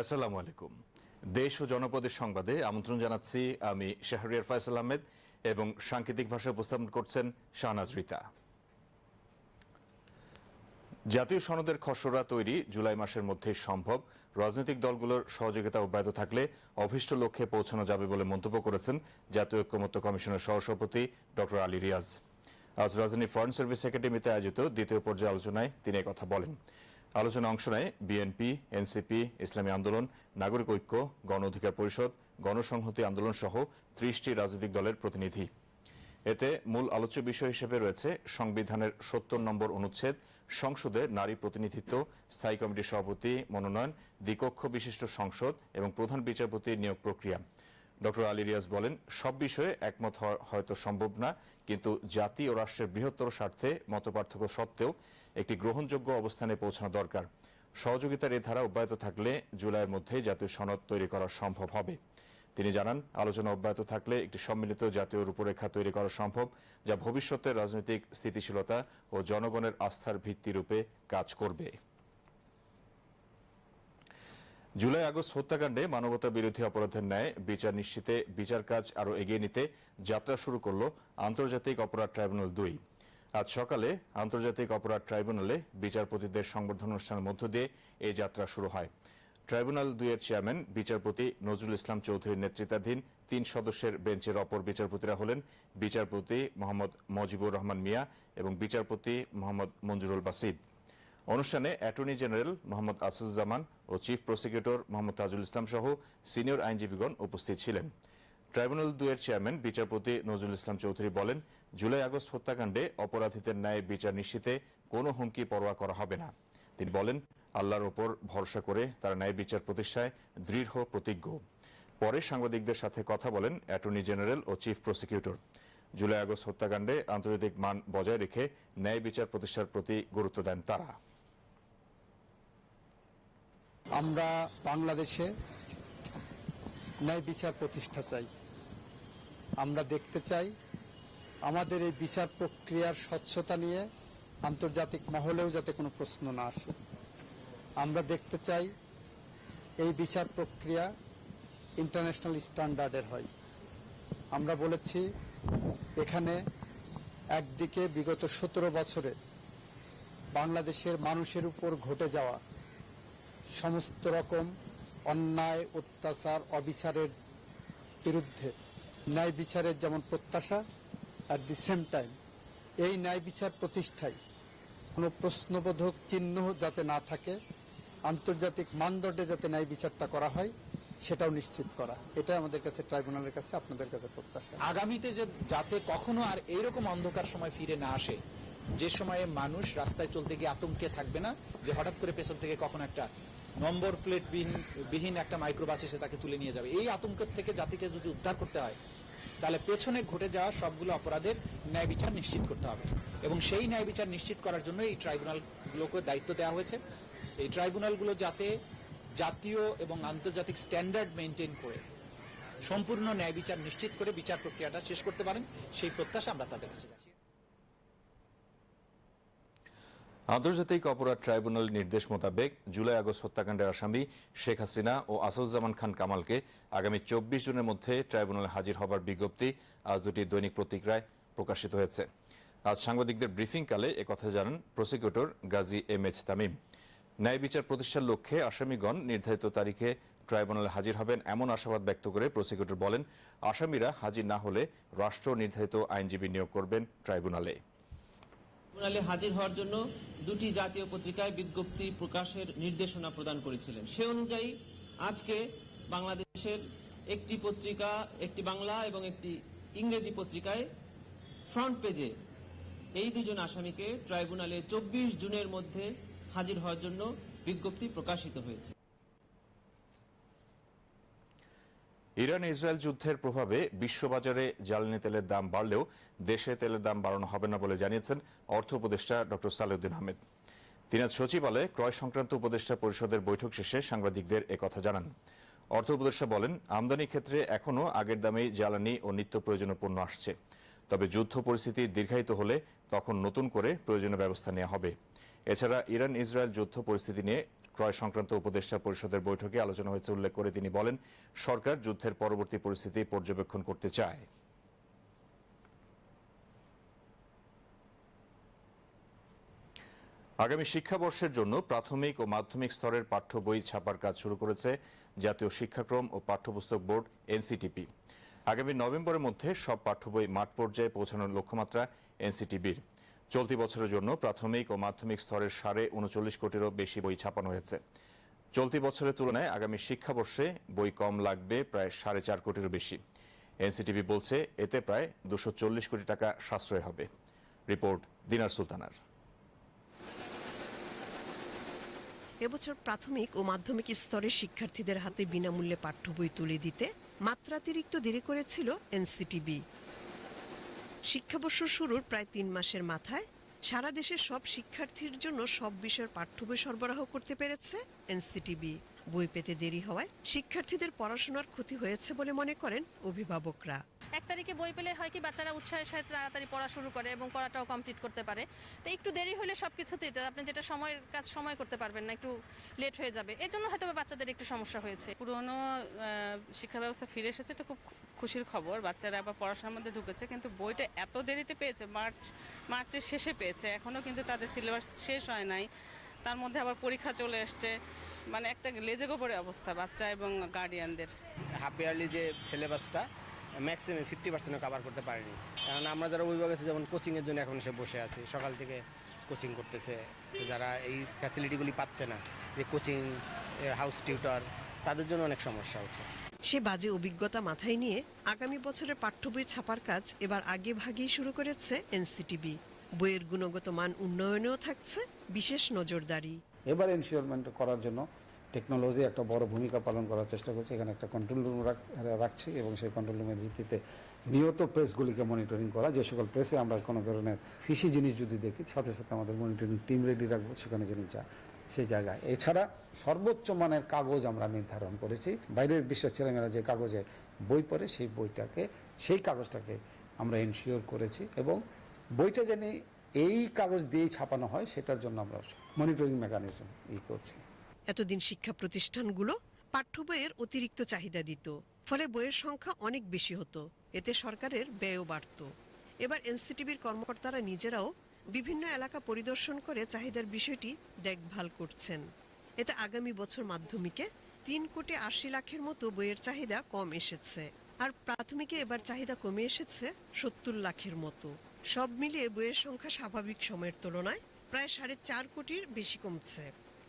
আসসালামু আলাইকুম। দেশ ও জনপদের সংবাদে আমন্ত্রণ জানাচ্ছি আমি শাহরিয়ার ফয়সাল আহমেদ এবং সাংকেতিক ভাষায় উপস্থাপন করছেন শাহনাজ রিতা। জাতীয় সনদের খসড়া তৈরি জুলাই মাসের মধ্যে সম্ভব। রাজনৈতিক দলগুলোর সহযোগিতা অব্যাহত থাকলে অভীষ্ট লক্ষ্যে পৌঁছানো যাবে বলে মন্তব্য করেছেন জাতীয় ঐক্যমত্য কমিশনের সহসভাপতি ড আলী রিয়াজ। আজ রাজধানী ফরেন সার্ভিস একাডেমিতে আয়োজিত দ্বিতীয় পর্যায়ে আলোচনায় তিনি কথা বলেন। আলোচনা অংশ নেয় বিএনপি এনসিপি ইসলামী আন্দোলন, নাগরিক ঐক্য, গণ অধিকার পরিষদ, গণসংহতি আন্দোলন সহ ত্রিশটি রাজনৈতিক দলের প্রতিনিধি। এতে মূল আলোচ্য বিষয় হিসেবে রয়েছে সংবিধানের সত্তর নম্বর অনুচ্ছেদ, সংসদে নারী প্রতিনিধিত্ব, স্থায়ী কমিটির সভাপতি মনোনয়ন, দ্বিকক্ষ বিশিষ্ট সংসদ এবং প্রধান বিচারপতি নিয়োগ প্রক্রিয়া। ডক্টর আলী রিয়াজ বলেন, সব বিষয়ে একমত হয়তো সম্ভব না, কিন্তু জাতি ও রাষ্ট্রের বৃহত্তর স্বার্থে মতপার্থক্য সত্ত্বেও একটি গ্রহণযোগ্য অবস্থানে পৌঁছানো দরকার। সহযোগিতার এই ধারা অব্যাহত থাকলে জুলাইয়ের মধ্যে জাতীয় সনদ তৈরি করা সম্ভব হবে। তিনি জানান, আলোচনা অব্যাহত থাকলে একটি সম্মিলিত জাতীয় রূপরেখা তৈরি করা সম্ভব, যা ভবিষ্যতের রাজনৈতিক স্থিতিশীলতা ও জনগণের আস্থার ভিত্তিরূপে কাজ করবে। জুলাই আগস্ট হত্যাকাণ্ডে মানবতা বিরোধী অপরাধের ন্যায় বিচার নিশ্চিতে বিচার কাজ আরও এগিয়ে নিতে যাত্রা শুরু করল আন্তর্জাতিক অপরাধ ট্রাইব্যুনাল দুই। আজ সকালে আন্তর্জাতিক অপরাধ ট্রাইব্যুনালে বিচারপতিদের সংবর্ধনা অনুষ্ঠানের মধ্য দিয়ে এই যাত্রা শুরু হয়। ট্রাইব্যুনাল দুইয়ের চেয়ারম্যান, বিচারপতি নজরুল ইসলাম চৌধুরীর নেতৃত্বাধীন তিন সদস্যের বেঞ্চের অপর বিচারপতিরা হলেন বিচারপতি মোহাম্মদ মজিবুর রহমান মিয়া এবং বিচারপতি মোহাম্মদ মঞ্জুরুল বাসিদ। অনুষ্ঠানে অ্যাটর্নি জেনারেল মোহাম্মদ আসুজ্জামান ও চিফ প্রসিকিউটর মোহাম্মদ তাজুল ইসলাম সহ সিনিয়র আইনজীবীগণ উপস্থিত ছিলেন। ট্রাইব্যুনাল দুয়ের চেয়ারম্যান, বিচারপতি নজরুল ইসলাম চৌধুরী বলেন জুলাই আগস্ট হত্যাকাণ্ডে অপরাধীদের ন্যায় বিচার নিশ্চিতে কোনো হুমকি পরোয়া করা হবে না। তিনি বলেন, আল্লাহর ওপর ভরসা করে তারা ন্যায় বিচার প্রতিষ্ঠায় দৃঢ় প্রতিজ্ঞ। পরে সাংবাদিকদের সাথে কথা বলেন অ্যাটর্নি জেনারেল ও চিফ প্রসিকিউটর। জুলাই আগস্ট হত্যাকাণ্ডে আন্তর্জাতিক মান বজায় রেখে ন্যায় বিচার প্রতিষ্ঠার প্রতি গুরুত্ব দেন তারা। আমরা বাংলাদেশে ন্যায় বিচার প্রতিষ্ঠা চাই। আমরা দেখতে চাই আমাদের এই বিচার প্রক্রিয়ার স্বচ্ছতা নিয়ে আন্তর্জাতিক মহলেও যাতে কোনো প্রশ্ন না আসে। আমরা দেখতে চাই এই বিচার প্রক্রিয়া ইন্টারন্যাশনাল স্ট্যান্ডার্ডের হয়। আমরা বলেছি, এখানে একদিকে বিগত সতেরো বছরে বাংলাদেশের মানুষের উপর ঘটে যাওয়া সমস্ত রকম অন্যায়, অত্যাচার, অবিচারের বিরুদ্ধে ন্যায় বিচারের যেমন প্রত্যাশা অ্যাট দি সেম টাইম এই ন্যায় বিচার প্রতিষ্ঠায় কোনো প্রশ্নবোধক চিহ্ন যাতে না থাকে, আন্তর্জাতিক মানদণ্ডে যাতে ন্যায় বিচারটা করা হয়, সেটাও নিশ্চিত করা। এটা আমাদের কাছে, ট্রাইব্যুনালের কাছে, আপনাদের কাছে প্রত্যাশা। আগামীতে যে যাতে কখনো আর এইরকম অন্ধকার সময় ফিরে না আসে, যে সময়ে মানুষ রাস্তায় চলতে গিয়ে আতঙ্কে থাকবে না, যে হঠাৎ করে পেছন থেকে কখন একটা নম্বর প্লেট বিহীন বিহীন একটা মাইক্রোবাস এসে তাকে তুলে নিয়ে যাবে, এই আতঙ্কের থেকে জাতিকে যদি উদ্ধার করতে হয় তাহলে পেছনে ঘটে যাওয়া সবগুলো অপরাধের ন্যায় বিচার নিশ্চিত করতে হবে। এবং সেই ন্যায় বিচার নিশ্চিত করার জন্য এই ট্রাইব্যুনালগুলোকে দায়িত্ব দেওয়া হয়েছে। এই ট্রাইব্যুনালগুলো যাতে জাতীয় এবং আন্তর্জাতিক স্ট্যান্ডার্ড মেনটেন করে সম্পূর্ণ ন্যায় বিচার নিশ্চিত করে বিচার প্রক্রিয়াটা শেষ করতে পারেন, সেই প্রত্যাশা আমরা তাদের কাছে রাখি আন্তর্জাতিক অপরাধ ট্রাইব্যুনাল নির্দেশ মোতাবেক জুলাই আগস্ট হত্যাকাণ্ডের আসামি শেখ হাসিনা ও আসাদুজ্জামান খান কামালকে আগামী চব্বিশ জুনের মধ্যে ট্রাইব্যুনালে হাজির হবার বিজ্ঞপ্তি আজ দুটি দৈনিক পত্রিকায় প্রকাশিত হয়েছে। আজ সাংবাদিকদের ব্রিফিংকালে একথা জানান prosecutor Gazi M H Tamim. ন্যায় বিচার প্রতিষ্ঠার লক্ষ্যে আসামিগণ নির্ধারিত তারিখে ট্রাইব্যুনালে হাজির হবেন এমন আশাবাদ ব্যক্ত করে প্রসিকিউটর বলেন, আসামিরা হাজির না হলে রাষ্ট্র নির্ধারিত আইনজীবী নিয়োগ করবেন ট্রাইব্যুনালে। ট্রাইব্যুনালে হাজির হওয়ার জন্য দুটি জাতীয় পত্রিকায় বিজ্ঞপ্তি প্রকাশের নির্দেশনা প্রদান করেছিলেন। সে অনুযায়ী আজকে বাংলাদেশের একটি পত্রিকা, একটি বাংলা এবং একটি ইংরেজি পত্রিকায় ফ্রন্ট পেজে এই দুজন আসামিকে ট্রাইব্যুনালে চব্বিশ জুনের মধ্যে হাজির হওয়ার জন্য বিজ্ঞপ্তি প্রকাশিত হয়েছে। ইরান ইসরায়েল যুদ্ধের প্রভাবে বিশ্ববাজারে জ্বালানি তেলের দাম বাড়লেও দেশে তেলের দাম বাড়ানো হবে না বলে জানিয়েছেন অর্থ উপদেষ্টা ডক্টর সালেউদ্দিন আহমেদ। তিনি আজ সচিবালয়ে ক্রয় সংক্রান্ত উপদেষ্টা পরিষদের বৈঠক শেষে সাংবাদিকদের একথা জানান। অর্থ উপদেষ্টা বলেন আমদানির ক্ষেত্রে এখনও আগের দামেই জ্বালানি ও নিত্য প্রয়োজনীয় পণ্য আসছে। তবে যুদ্ধ পরিস্থিতি দীর্ঘায়িত হলে তখন নতুন করে প্রয়োজনীয় ব্যবস্থা নেওয়া হবে। এছাড়া ইরান ইসরায়েল যুদ্ধ পরিস্থিতি নিয়ে ক্রয় সংক্রান্ত উপদেষ্টা পরিষদের বৈঠকে আলোচনা হয়েছে উল্লেখ করে তিনি বলেন, সরকার যুদ্ধের পরবর্তী পরিস্থিতি পর্যবেক্ষণ করতে চায়। আগামী শিক্ষাবর্ষের জন্য প্রাথমিক ও মাধ্যমিক স্তরের পাঠ্য বই ছাপার কাজ শুরু করেছে জাতীয় শিক্ষাক্রম ও পাঠ্যপুস্তক বোর্ড, এনসিটিপি। আগামী নভেম্বরের মধ্যে সব পাঠ্য বই মাঠ পর্যায়ে পৌঁছানোর লক্ষ্যমাত্রা এনসিটিবির। চলতি বছরের জন্য প্রাথমিক ও মাধ্যমিক স্তরের সাড়ে উনচল্লিশ কোটিরও বেশি বই ছাপানো হয়েছে। চলতি বছরের তুলনায় আগামী শিক্ষাবর্ষে বই কম লাগবে প্রায় সাড়ে চার কোটিরও বেশি। এনসিটিভি বলছে এতে প্রায় দুশো চল্লিশ কোটি টাকা সাশ্রয় হবে। রিপোর্ট দিনার সুলতানার। এবছর প্রাথমিক ও মাধ্যমিক স্তরের শিক্ষার্থীদের হাতে বিনামূল্যে পাঠ্য বই তুলে দিতে মাত্রাতিরিক্ত দেরি করেছিল এনসিটিবি শিক্ষাবর্ষ শুরুর প্রায় তিন মাসের মাথায় সারা দেশের সব শিক্ষার্থীর জন্য সব বিষয়ের পাঠ্য বই সরবরাহ করতে পেরেছে এনসিটিবি। বই পেতে দেরি হওয়ায় শিক্ষার্থীদের পড়াশোনার ক্ষতি হয়েছে বলে মনে করেন অভিভাবকরা। এক তারিখে বই পেলে হয় কি বাচ্চারা উৎসাহের সাথে তাড়াতাড়ি পড়া শুরু করে এবং পড়াটাও কমপ্লিট করতে পারে। তো একটু দেরি হলে সব কিছুতেই তো আপনি যেটা সময়ের কাজ সময় করতে পারবেন না একটু লেট হয়ে যাবে। এই জন্য হয়তো বা বাচ্চাদের একটু সমস্যা হয়েছে। পুরনো শিক্ষা ব্যবস্থা ফিরে এসেছে এটা খুব খুশির খবর। বাচ্চারা আবার পড়াশোনার মধ্যে ঢুকেছে কিন্তু বইটা এত দেরিতে পেয়েছে মার্চ মার্চের শেষে পেয়েছে এখনও কিন্তু তাদের সিলেবাস শেষ হয় নাই। তার মধ্যে আবার পরীক্ষা চলে এসছে মানে একটা লেজে গোপরে অবস্থা বাচ্চা এবং গার্ডিয়ানদের হাফ ইয়ারলি যে সিলেবাসটা ম্যাক্সিমাম ফিফটি পার্সেন্টও কভার করতে পারিনি। কারণ আমরা যারা অভিভাবক আছে যেমন কোচিংয়ের জন্য এখন এসে বসে আছি সকাল থেকে কোচিং করতেছে। যারা এই ফ্যাসিলিটিগুলি পাচ্ছে না যে কোচিং হাউস টিউটর তাদের জন্য অনেক সমস্যা হচ্ছে। সে বাজে অভিজ্ঞতা মাথায় নিয়ে আগামী বছরের পাঠ্য বই ছাপার কাজ এবার আগে ভাগেই শুরু করেছে এনসিটিবি। বইয়ের গুণগত মান উন্নয়নেও থাকছে বিশেষ নজরদারি। এবার এনশিওরমেন্ট করার জন্য টেকনোলজি একটা বড় ভূমিকা পালন করার চেষ্টা করছে। এখানে একটা কন্ট্রোল রুম রাখছি এবং সেই কন্ট্রোল রুমের ভিত্তিতে নিয়ত প্রেসগুলিকে মনিটরিং করা। যে সকল প্রেসে আমরা কোনো ধরনের ফিসি জিনিস যদি দেখি, সাথে সাথে আমাদের মনিটরিং টিম রেডি রাখব, সেখানে জিনিস যা, সেই জায়গায়। এছাড়া সর্বোচ্চ মানের কাগজ আমরা নির্ধারণ করেছি। বাইরের বিশ্বের ছেলেমেয়েরা যে কাগজে বই পড়ে, সেই বইটাকে, সেই কাগজটাকে আমরা এনশিওর করেছি এবং বইটা জানি এই কাগজ দিয়েই ছাপানো হয়, সেটার জন্য আমরা মনিটরিং মেকানিজম ই করছি। এতদিন শিক্ষা প্রতিষ্ঠানগুলো পাঠ্য বইয়ের অতিরিক্ত চাহিদা দিত, ফলে বইয়ের সংখ্যা অনেক বেশি হতো। এতে সরকারের ব্যয়ও বাড়ত। এবার এনসিটিভির কর্মকর্তারা নিজেরাও বিভিন্ন এলাকা পরিদর্শন করে চাহিদার বিষয়টি দেখভাল করছেন। এতে আগামী বছর মাধ্যমিকে তিন কোটি আশি লাখের মতো বইয়ের চাহিদা কম এসেছে। আর প্রাথমিকে এবার চাহিদা কমে এসেছে সত্তর লাখের মতো। সব মিলিয়ে বইয়ের সংখ্যা স্বাভাবিক সময়ের তুলনায় প্রায় সাড়ে চার কোটির বেশি কমছে।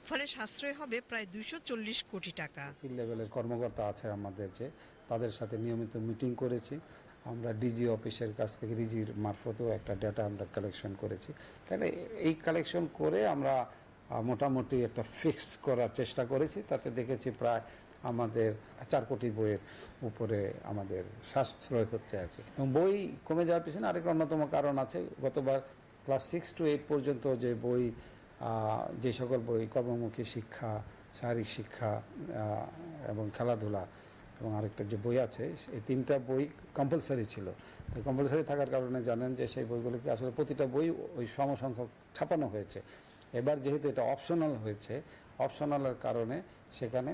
ফলে সাশ্রয় হবে প্রায় দুইশো চল্লিশ কোটি টাকা। ফিল্ড লেভেলের কর্মকর্তা আছে আমাদের যে, তাদের সাথে নিয়মিত মিটিং করেছি। আমরা ডিজি অফিসের কাছ থেকে ডিজির মারফতেও একটা ডেটা আমরা কালেকশন করেছি। তাহলে এই কালেকশন করে আমরা মোটামুটি একটা ফিক্স করার চেষ্টা করেছি। তাতে দেখেছি প্রায় আমাদের চার কোটি বইয়ের উপরে আমাদের সাশ্রয় হচ্ছে আর কি। এবং বই কমে যাওয়ার পিছনে আরেক অন্যতম কারণ আছে। গতবার ক্লাস সিক্স টু এইট পর্যন্ত যে বই যে সকল বই, কর্মমুখী শিক্ষা, শারীরিক শিক্ষা এবং খেলাধুলা এবং আরেকটা যে বই আছে, এই তিনটা বই কম্পালসারি ছিল। তো কম্পালসারি থাকার কারণে জানেন যে সেই বইগুলোকে আসলে প্রতিটা বই ওই সমসংখ্যক ছাপানো হয়েছে। এবার যেহেতু এটা অপশনাল হয়েছে অপশনালের কারণে সেখানে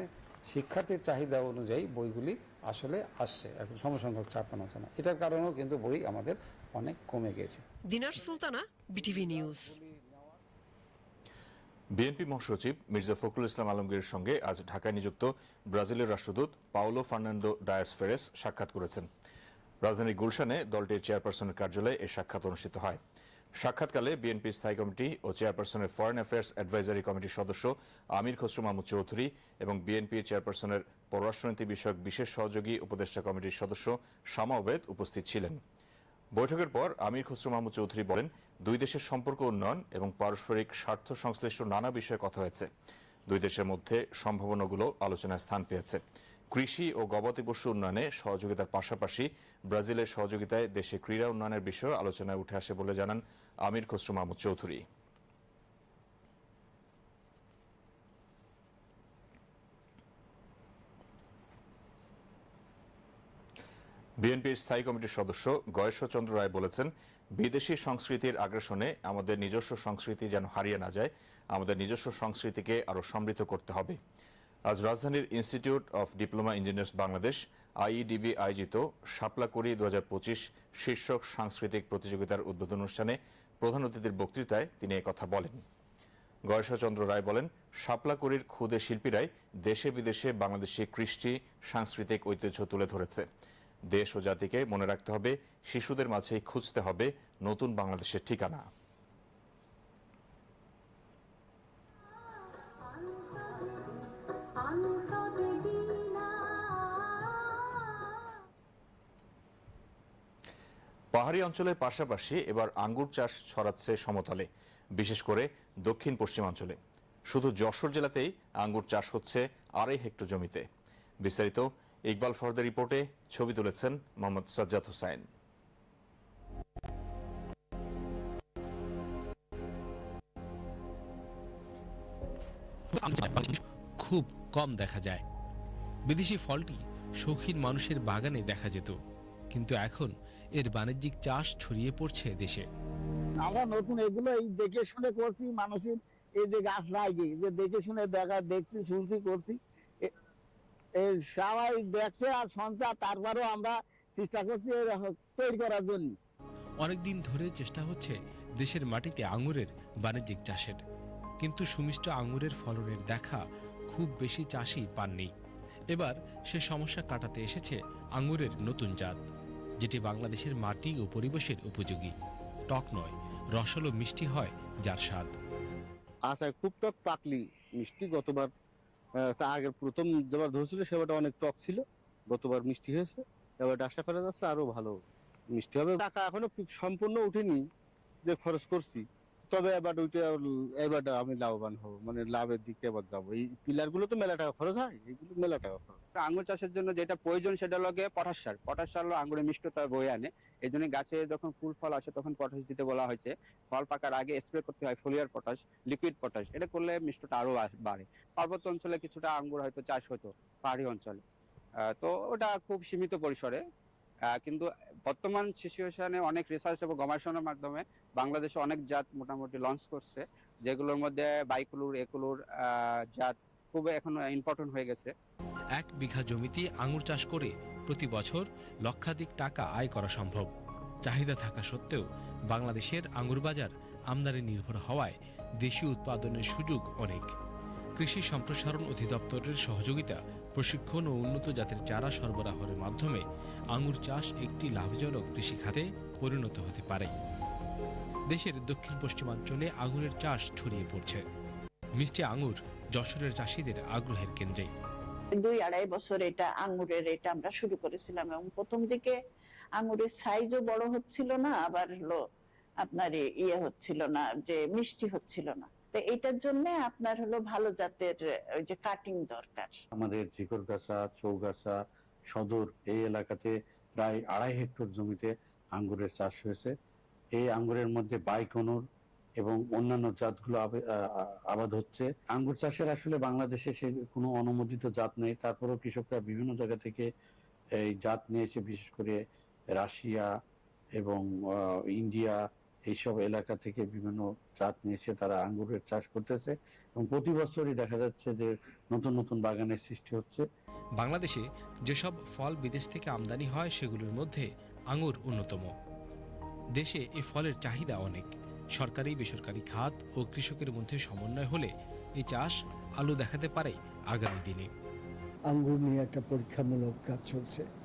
শিক্ষার্থীর চাহিদা অনুযায়ী বইগুলি আসলে আসছে, এখন সমসংখ্যক ছাপানো হচ্ছে না। এটার কারণেও কিন্তু বই আমাদের অনেক কমে গেছে। Dina Sultana, BTV news. BNP মহাসচিব মির্জা ফখরুল ইসলাম আলমগীরের সঙ্গে আজ ঢাকায় নিযুক্ত ব্রাজিলের রাষ্ট্রদূত পাওলো ফার্নান্ডো ডায়াস ফেরেস সাক্ষাৎ করেছেন। রাজধানীর গুলশানে দলটির চেয়ারপারসনের কার্যালয়ে এই সাক্ষাৎ অনুষ্ঠিত হয়। সাক্ষাৎকালে বিএনপির স্থায়ী কমিটি ও চেয়ারপারসনের ফরেন অ্যাফেয়ার্স অ্যাডভাইজারি কমিটির সদস্য আমির খসরু মাহমুদ চৌধুরী এবং বিএনপির চেয়ারপারসনের পররাষ্ট্রনীতি বিষয়ক বিশেষ সহযোগী উপদেষ্টা কমিটির সদস্য শামা ওবেদ উপস্থিত ছিলেন। বৈঠকের পর আমির খসরু মাহমুদ চৌধুরী বলেন, দুই দেশের সম্পর্ক উন্নয়ন এবং পারস্পরিক স্বার্থ সংশ্লিষ্ট নানা বিষয়ে কথা হয়েছে। দুই দেশের মধ্যে সম্ভাবনাগুলো আলোচনায় স্থান পেয়েছে। কৃষি ও গবাদি পশু উন্নয়নে সহযোগিতার পাশাপাশি ব্রাজিলের সহযোগিতায় দেশে ক্রীড়া উন্নয়নের বিষয়ে আলোচনায় উঠে আসে বলে জানান আমির খসরু মাহমুদ চৌধুরী। বিএনপির স্থায়ী কমিটির সদস্য গয়েশ্বরচন্দ্র রায় বলেছেন, বিদেশি সংস্কৃতির আগ্রাসনে আমাদের নিজস্ব সংস্কৃতি যেন হারিয়ে না যায়, আমাদের নিজস্ব সংস্কৃতিকে আরও সমৃদ্ধ করতে হবে। আজ রাজধানীর institute of diploma engineers Bangladesh, IEDB আয়োজিত শাপলাকুড়ি দু শীর্ষক সাংস্কৃতিক প্রতিযোগিতার উদ্বোধন অনুষ্ঠানে প্রধান অতিথির বক্তৃতায় তিনি কথা বলেন। গয়েশ্বরচন্দ্র রায় বলেন, শাপলাকুড়ির ক্ষুদে শিল্পীরাই দেশে বিদেশে বাংলাদেশি কৃষ্টি, সাংস্কৃতিক ঐতিহ্য তুলে ধরেছে। দেশ ও জাতিকে মনে রাখতে হবে, শিশুদের মাঝেই খুঁজতে হবে নতুন বাংলাদেশের ঠিকানা। পাহাড়ি অঞ্চলের পাশাপাশি এবার আঙ্গুর চাষ ছড়াচ্ছে সমতলে, বিশেষ করে দক্ষিণ পশ্চিমাঞ্চলে। শুধু যশোর জেলাতেই আঙ্গুর চাষ হচ্ছে আড়াই হেক্টর জমিতে। বিস্তারিত ইকবাল ফরদের রিপোর্টে ছবি তুলেছেন মোহাম্মদ সাজ্জাদ হোসাইন। খুব কম দেখা যায়। বিদেশি ফলটি শৌখিন মানুষের বাগানে দেখা যেত কিন্তু এখন এর বাণিজ্যিক চাষ ছড়িয়ে পড়ছে দেশে। আমরা নতুন এগুলো এই দেখে শুনে করছি মানুষের এই যে গাছ লাগে যে দেখে শুনে দেখা দেখছি শুনছি করছি। এই সবাই দেখছে আর সঞ্চার তারপরেও আমরা চেষ্টা করছি তৈরি করার জন্য। অনেকদিন ধরে চেষ্টা হচ্ছে দেশের মাটিতে আঙুরের বাণিজ্যিক চাষের। কিন্তু সুমিষ্ট আঙুরের ফলনের দেখা খুব বেশি চাষি পাননি। এবার সে সমস্যা কাটাতে এসেছে আঙুরের নতুন জাত যেটি বাংলাদেশের মাটি ও পরিবেশের উপযোগী। টক নয় রসালো মিষ্টি হয় যার স্বাদ। আচ্ছা খুব টক পাকলি মিষ্টি গতবার তা আগের প্রথম যেবার ধরছিল সেবারটা অনেক টক ছিল। গতবার মিষ্টি হয়েছে। এবার আশা করা যাচ্ছে, আরও ভালো মিষ্টি হবে। টাকা এখনও সম্পূর্ণ উঠেনি যে খরচ করছি। তবে এবার ওইটা এবার আমি লাভবান হব। মানে লাভের দিকে এবার যাব। এই পিলারগুলো তো মেলা টাকা খরচ হয়, এগুলো মেলা টাকা খরচ। আঙ্গুর চাষের জন্য যেটা প্রয়োজন সেটা লগে পটাশ সার। পটাশ সার হলো আঙ্গুরের মিষ্টতা বয়ে আনে। এই জন্য গাছে যখন ফুল ফল আসে তখন পটাশ দিতে বলা হয়েছে। ফল পাকার আগে স্প্রে করতে হয় ফলিয়ার পটাশ লিকুইড পটাশ। এটা করলে মিষ্টতা আরও বাড়ে। পার্বত্য অঞ্চলে কিছুটা আঙ্গুর হয়তো চাষ হতো পাহাড়ি অঞ্চলে। তো ওটা খুব সীমিত পরিসরে। কিন্তু বর্তমান সিচুয়েশনে অনেক রিসার্চ এবং গবেষণার মাধ্যমে বাংলাদেশে অনেক জাত মোটামুটি লঞ্চ করছে, যেগুলোর মধ্যে বাইকুলুর একুলুর জাত খুব এখন ইম্পর্টেন্ট হয়ে গেছে। এক বিঘা জমিতে আঙুর চাষ করে প্রতি বছর লক্ষাধিক টাকা আয় করা সম্ভব। চাহিদা থাকা সত্ত্বেও বাংলাদেশের আঙুর বাজার আমদানি নির্ভর হওয়ায় দেশীয় উৎপাদনের সুযোগ অনেক। কৃষি সম্প্রসারণ অধিদপ্তরের সহযোগিতা প্রশিক্ষণ ও উন্নত জাতের চারা সরবরাহের মাধ্যমে আঙুর চাষ একটি লাভজনক কৃষি খাতে পরিণত হতে পারে। দেশের দক্ষিণ পশ্চিমাঞ্চলে আঙুরের চাষ ছড়িয়ে পড়ছে। মিষ্টি আঙুর যশোরের চাষিদের আগ্রহের কেন্দ্রে। দুই আড়াই বছর এটা আঙ্গুরের এটা আমরা শুরু করেছিলাম এবং প্রথম দিকে আঙ্গুরের সাইজও বড় হচ্ছিল না, আবার আপনার ইয়ে হচ্ছিল না, যে মিষ্টি হচ্ছিল না। তো এটার জন্য আপনার হলো ভালো জাতের ওই যে কাটিং দরকার। আমাদের জিকরগাছা চৌগাছা, সদর এই এলাকাতে প্রায় আড়াই হেক্টর জমিতে আঙ্গুরের চাষ হয়েছে। এই আঙ্গুরের মধ্যে বাইকনুর এবং অন্যান্য জাতগুলো আবাদ হচ্ছে। আঙ্গুর চাষের আসলে বাংলাদেশে সে কোনো অনুমোদিত জাত নেই। তারপরেও কৃষকরা বিভিন্ন জায়গা থেকে এই জাত নিয়েছে বিশেষ করে রাশিয়া এবং ইন্ডিয়া এইসব এলাকা থেকে বিভিন্ন জাত নিয়েছে তারা আঙ্গুরের চাষ করতেছে এবং প্রতি বছরই দেখা যাচ্ছে যে নতুন নতুন বাগানের সৃষ্টি হচ্ছে। বাংলাদেশে যেসব ফল বিদেশ থেকে আমদানি হয় সেগুলোর মধ্যে আঙুর অন্যতম। দেশে এই ফলের চাহিদা অনেক। সরকারি বেসরকারি খাত ও কৃষকের মধ্যে সমন্বয় হলে এই চাষ আলো দেখাতে পারে আগামী দিনে। আঙ্গুর নিয়ে একটা পরীক্ষামূলক কাজ চলছে।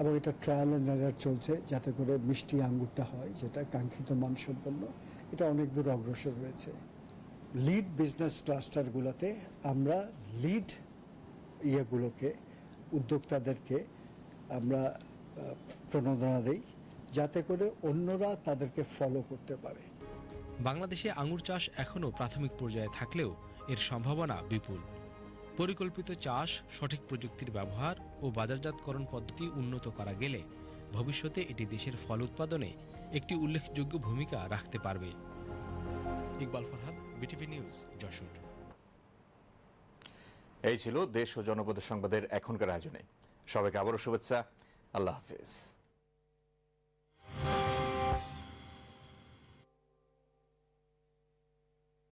এবং এটা ট্রায়াল অ্যান্ড এরার চলছে যাতে করে মিষ্টি আঙ্গুরটা হয়, যেটা কাঙ্ক্ষিত মানসম্পন্ন। এটা অনেক দূর অগ্রসর হয়েছে। লিড বিজনেস ক্লাস্টারগুলোতে আমরা লিড ইয়েগুলোকে, উদ্যোক্তাদেরকে আমরা প্রণোদনা দেই যাতে করে অন্যরা তাদেরকে ফলো করতে পারে। বাংলাদেশে আঙুর চাষ এখনও প্রাথমিক পর্যায়ে থাকলেও এর সম্ভাবনা বিপুল। পরিকল্পিত চাষ, সঠিক প্রযুক্তির ব্যবহার ও বাজারজাতকরণ পদ্ধতি উন্নত করা গেলে ভবিষ্যতে এটি দেশের ফল উৎপাদনে একটি উল্লেখযোগ্য ভূমিকা রাখতে পারবে। Iqbal Farhad BTV news Jessore. এই ছিল দেশ ও জনপদ সংবাদের এখনকার আয়োজনে। সবাইকে আবারও শুভেচ্ছা। আল্লাহ হাফেজ।